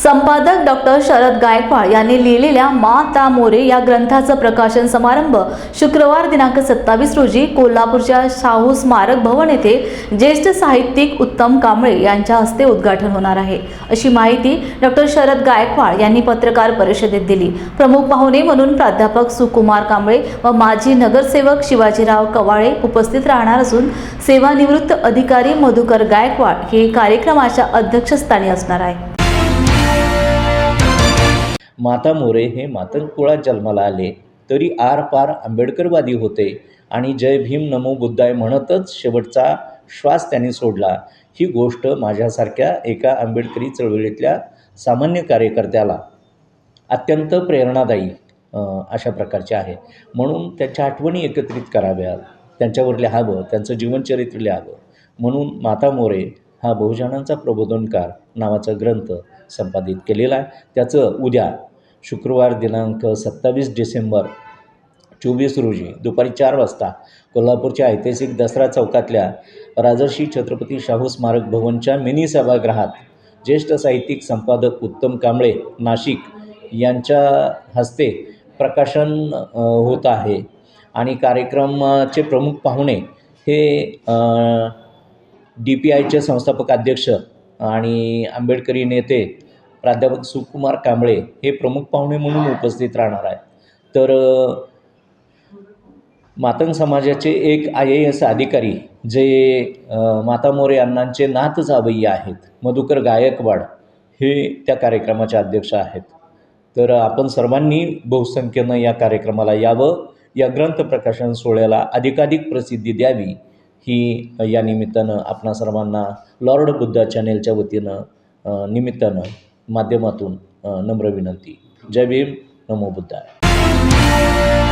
संपादक डॉक्टर शरद गायकवाड यांनी लिहिलेल्या माता मोरे या ग्रंथाचं प्रकाशन समारंभ शुक्रवार दिनांक सत्तावीस रोजी कोल्हापूरच्या शाहू स्मारक भवन येथे ज्येष्ठ साहित्यिक उत्तम कांबळे यांच्या हस्ते उद्घाटन होणार आहे. अशी माहिती डॉक्टर शरद गायकवाड यांनी पत्रकार परिषदेत दिली. प्रमुख पाहुणे म्हणून प्राध्यापक सुकुमार कांबळे व माजी नगरसेवक शिवाजीराव कवाळे उपस्थित राहणार असून सेवानिवृत्त अधिकारी मधुकर गायकवाड हे कार्यक्रमाच्या अध्यक्षस्थानी असणार आहे माता मोरे हे मातंग कुळात जन्माला आले तरी आर पार आंबेडकरवादी होते आणि जय भीम नमो बुद्धाय म्हणतच शेवटचा श्वास त्यांनी सोडला. ही गोष्ट माझ्यासारख्या एका आंबेडकरी चळवळीतल्या सामान्य कार्यकर्त्याला अत्यंत प्रेरणादायी अशा प्रकारचे आहे. म्हणून त्यांच्या आठवणी एकत्रित कराव्यात. त्यांच्यावर लिहावं त्यांचं जीवनचरित्र लिहावं. म्हणून माता मोरे हा बहुजनांचा प्रबोधनकार नावाचा ग्रंथ संपादित केलेला आहे. त्याचं उद्या शुक्रवार दिनांक सत्तावीस डिसेंबर चोवीस रोजी दुपारी चार वाजता कोल्हापूरच्या ऐतिहासिक दसरा चौकातल्या राजर्षी छत्रपती शाहू स्मारक भवनच्या मिनी सभागृहात ज्येष्ठ साहित्यिक संपादक उत्तम कांबळे नाशिक यांच्या हस्ते प्रकाशन होत आहे. आणि कार्यक्रमाचे प्रमुख पाहुणे हे डी पी आयचे संस्थापक अध्यक्ष आणि आंबेडकरी नेते प्राध्यापक सुकुमार कांबळे हे प्रमुख पाहुणे म्हणून उपस्थित राहणार आहेत. तर मातंग समाजाचे एक आय ए एस अधिकारी जे मातामोरे अण्णांचे नात जावई आहेत मधुकर गायकवाड हे त्या कार्यक्रमाचे अध्यक्ष आहेत. तर आपण सर्वांनी बहुसंख्येनं या कार्यक्रमाला यावं या ग्रंथ प्रकाशन सोहळ्याला अधिकाधिक प्रसिद्धी द्यावी ही या निमित्तानं आपणा सर्वांना लॉर्ड बुद्धा चॅनेलच्या वतीनं निमित्तानं माध्यमातून नम्र विनंती. जय भीम. नमो बुद्धाय.